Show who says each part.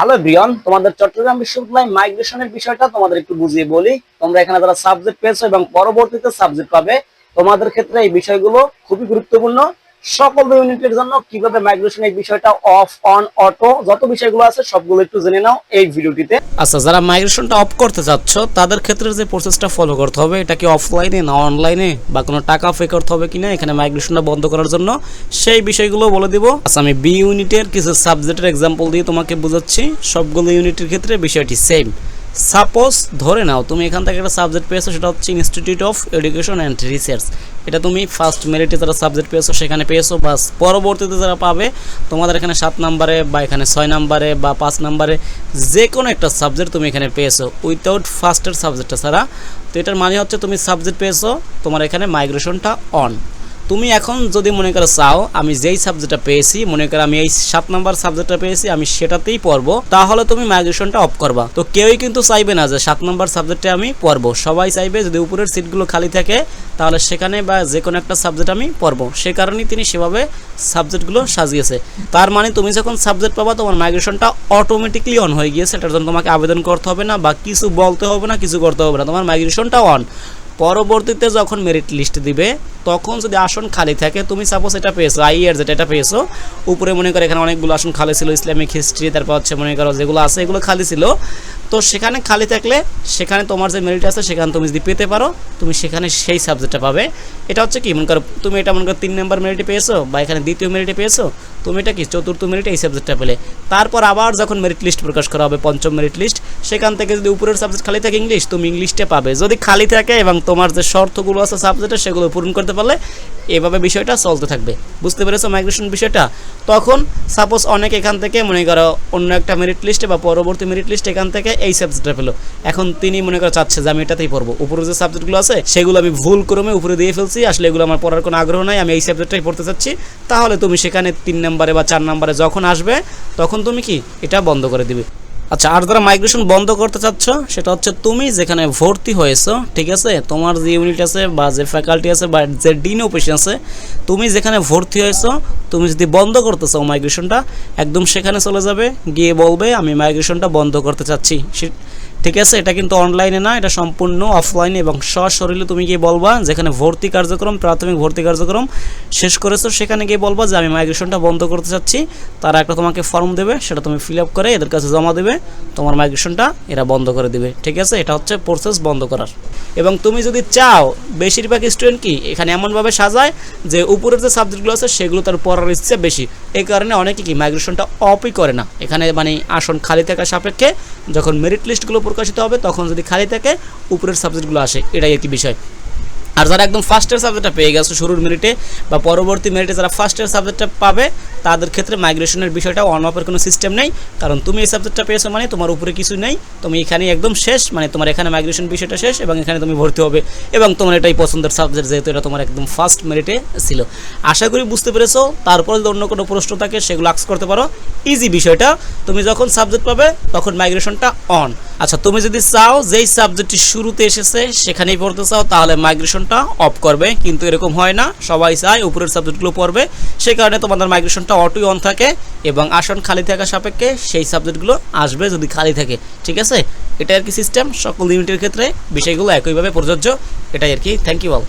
Speaker 1: Hello Brian তোমাদের চট্টগ্রাম বিশ্ববিদ্যালয় মাইগ্রেশনের বিষয়টা তোমাদের একটু বুঝিয়ে বলি। তোমরা এখানে যারা সাবজেক্ট পেয়েছ এবং পরবর্তীতে সাবজেক্ট পাবে, তোমাদের ক্ষেত্রে এই বিষয়গুলো খুবই গুরুত্বপূর্ণ। সকল ইউনিটের জন্য কীভাবে মাইগ্রেশন এই বিষয়টা অফ অন অটো যত বিষয়গুলো আছে সবগুলো একটু জেনে নাও এই ভিডিওটিতে।
Speaker 2: আচ্ছা যারা মাইগ্রেশনটা অফ করতে চাচ্ছ, তাদের ক্ষেত্রে যে প্রসেসটা ফলো করতে হবে, এটা কি অফলাইনে না অনলাইনে বা কোনো টাকা পে করতে হবে কিনা এখানে মাইগ্রেশনটা বন্ধ করার জন্য? সেই বিষয়গুলো বলে দিব। আচ্ছা আমি বি ইউনিটের কিছু সাবজেক্টের এক্সাম্পল দিয়ে তোমাকে বুঝাচ্ছি। সবগুলো ইউনিটের ক্ষেত্রে বিষয়টি সেম সাপোজ ধরে নাও, তুমি এখান থেকে একটা সাবজেক্ট পেয়েছ, সেটা হচ্ছে institute of education and research এটা তুমি ফার্স্ট মেরিটে যারা সাবজেক্ট পেয়েছ, সেখানে পেয়েছ বা পরবর্তীতে যারা পাবে, তোমাদের এখানে সাত নাম্বারে বা এখানে ছয় নাম্বারে বা পাঁচ নাম্বারে যে কোনো একটা সাবজেক্ট তুমি এখানে পেয়েছ উইথাউট ফার্স্টের সাবজেক্টটা ছাড়া। তো এটার মানে হচ্ছে তুমি সাবজেক্ট পেয়েছ, তোমার এখানে মাইগ্রেশনটা অন তুমি এখন যদি মনে করো চাও, আমি যেই সাবজেক্টটা পেয়েছি, মনে করো আমি এই সাত নাম্বার সাবজেক্টটা পেয়েছি, আমি সেটাতেই পড়ব, তাহলে তুমি মাইগ্রেশনটা অফ করবা। তো কেউই কিন্তু চাইবে না যে সাত নাম্বার সাবজেক্টে আমি পড়ব। সবাই চাইবে যদি উপরের সিটগুলো খালি থাকে, তাহলে সেখানে বা যে কোনো একটা সাবজেক্ট আমি পড়ব। সে কারণেই তিনি সেভাবে সাবজেক্টগুলো সাজিয়েছে। তার মানে তুমি যখন সাবজেক্ট পাবা, তোমার মাইগ্রেশনটা অটোমেটিকলি অন হয়ে গিয়েছে। এটার জন্য তোমাকে আবেদন করতে হবে না বা কিছু বলতে হবে না, কিছু করতে হবে না। তোমার মাইগ্রেশনটা অন পরবর্তীতে যখন মেরিট লিস্ট দিবে, তখন যদি আসন খালি থাকে, তুমি সাপোজ এটা পেয়েছ আই ইয়ার যেটা এটা পেয়েছ, উপরে মনে করো এখানে অনেকগুলো আসন খালি ছিল ইসলামিক হিস্ট্রি তারপর হচ্ছে মনে করো যেগুলো আছে, এগুলো খালি ছিল। তো সেখানে খালি থাকলে, সেখানে তোমার যে মেরিট আছে, সেখানে তুমি যদি পেতে পারো, তুমি সেখানে সেই সাবজেক্টটা পাবে। এটা হচ্ছে কি, মনে করো, তুমি এটা মনে করো তিন নম্বর মেরিটে পেয়েছ, বা এখানে দ্বিতীয় মেরিটে পেয়েছ তুমি এটা কি? চতুর্থ মেরিটে এই সাবজেক্টটা পেলে। তারপর আবার যখন মেরিট লিস্ট প্রকাশ করা হবে, পঞ্চম মেরিট লিস্ট সেখান থেকে যদি উপরের সাবজেক্ট খালি থাকে ইংলিশ তুমি ইংলিশটা পাবে। যদি খালি থাকে এবং তোমার যে শর্তগুলো আছে সাবজেক্টে সেগুলো পূরণ করতে পারলে এভাবে বিষয়টা চলতে থাকবে। বুঝতে পেরেছ মাইগ্রেশন বিষয়টা? তখন সাপোজ অনেক এখান থেকে, মনে করো, অন্য একটা মেরিট লিস্টে বা পরবর্তী মেরিট লিস্ট এখান থেকে এই সাবজেক্টটা পেল। এখন তিনি মনে করো চাচ্ছে যে আমি এটাতেই পড়ব। উপরে যে সাবজেক্টগুলো আছে, সেগুলো আমি ভুল ক্রমে উপরে দিয়ে ফেলছি, আসলে এগুলো আমার পড়ার কোনো আগ্রহ নাই, আমি এই সাবজেক্টটাই পড়তে চাচ্ছি। তাহলে তুমি সেখানে তিন নম্বরে বা চার নম্বরে যখন আসবে, তখন তুমি কি এটা বন্ধ করে দিবে। আচ্ছা আর যারা মাইগ্রেশন বন্ধ করতে চাচ্ছ, সেটা হচ্ছে তুমি যেখানে ভর্তি হয়েছো, ঠিক আছে? তোমার যে ইউনিট আছে বা যে ফ্যাকাল্টি আছে বা যে ডিন অফিস আছে, তুমি যেখানে ভর্তি হয়েছো, তুমি যদি বন্ধ করতে চাও মাইগ্রেশনটা একদম সেখানে চলে যাবে, গিয়ে বলবে, আমি মাইগ্রেশনটা বন্ধ করতে চাচ্ছি। ঠিক আছে, এটা কিন্তু অনলাইনে না, এটা সম্পূর্ণ অফলাইনে এবং সশরীরে তুমি গিয়ে বলবা, যেখানে ভর্তি কার্যক্রম, প্রাথমিক ভর্তি কার্যক্রম শেষ করেছ, সেখানে গিয়ে বলবা যে আমি মাইগ্রেশনটা বন্ধ করতে চাচ্ছি। তারা একটা তোমাকে ফর্ম দেবে, সেটা তুমি ফিল আপ করে এদের কাছে জমা দেবে, তোমার মাইগ্রেশনটা এরা বন্ধ করে দিবে। ঠিক আছে, এটা হচ্ছে প্রসেস বন্ধ করার। এবং তুমি যদি চাও, বেশিরভাগ স্টুডেন্ট কি এখানে এমনভাবে সাজায় যে উপরের যে সাবজেক্টগুলো আছে, সেগুলো তার পড়ার ইচ্ছে বেশি। এই কারণে অনেকে কি মাইগ্রেশনটা অফই করে না। এখানে মানে আসন খালি থাকা সাপেক্ষে যখন মেরিট লিস্টগুলো প্রকাশিত হবে, তখন যদি খালি থাকে, উপরের সাবজেক্টগুলো আসে। এটাই একটি বিষয়। আর যারা একদম ফার্স্টের সাবজেক্টটা পেয়ে গেছে শুরুর মিনিটে বা পরবর্তী মিনিটে যারা ফার্স্টের সাবজেক্টটা পাবে তাদের ক্ষেত্রে মাইগ্রেশনের বিষয়টা অন অফের কোনো সিস্টেম নেই। কারণ তুমি এই সাবজেক্টটা পেয়েছ মানে তোমার উপরে কিছু নেই। তুমি এখানে একদম শেষ মানে তোমার এখানে মাইগ্রেশন বিষয়টা শেষ এবং এখানে তুমি ভর্তি হবে। এবং তোমার এটাই পছন্দের সাবজেক্ট যেহেতু এটা তোমার একদম ফার্স্ট মেরিটে ছিল। আশা করি বুঝতে পেরেছ। তারপরে যদি অন্য কোনো প্রশ্ন থাকে, সেগুলো আক্স করতে পারো। ইজি বিষয়টা। তুমি যখন সাবজেক্ট পাবে, তখন মাইগ্রেশনটা অন আচ্ছা তুমি যদি চাও যেই সাবজেক্টটি শুরুতে এসেছে, সেখানেই পড়তে চাও, তাহলে মাইগ্রেশনটা অফ করবে। কিন্তু এরকম হয় না। সবাই চায় উপরের সাবজেক্টগুলো পড়বে। সেই কারণে তোমাদের মাইগ্রেশনটা অটোই অন থাকে এবং আসন খালি থাকা সাপেক্ষে সেই সাবজেক্টগুলো আসবে যদি খালি থাকে, ঠিক আছে? এটা আর কি সিস্টেম সকল ইউনিটের ক্ষেত্রে বিষয়গুলো একইভাবে প্রযোজ্য, এটাই আর কি। Thank you all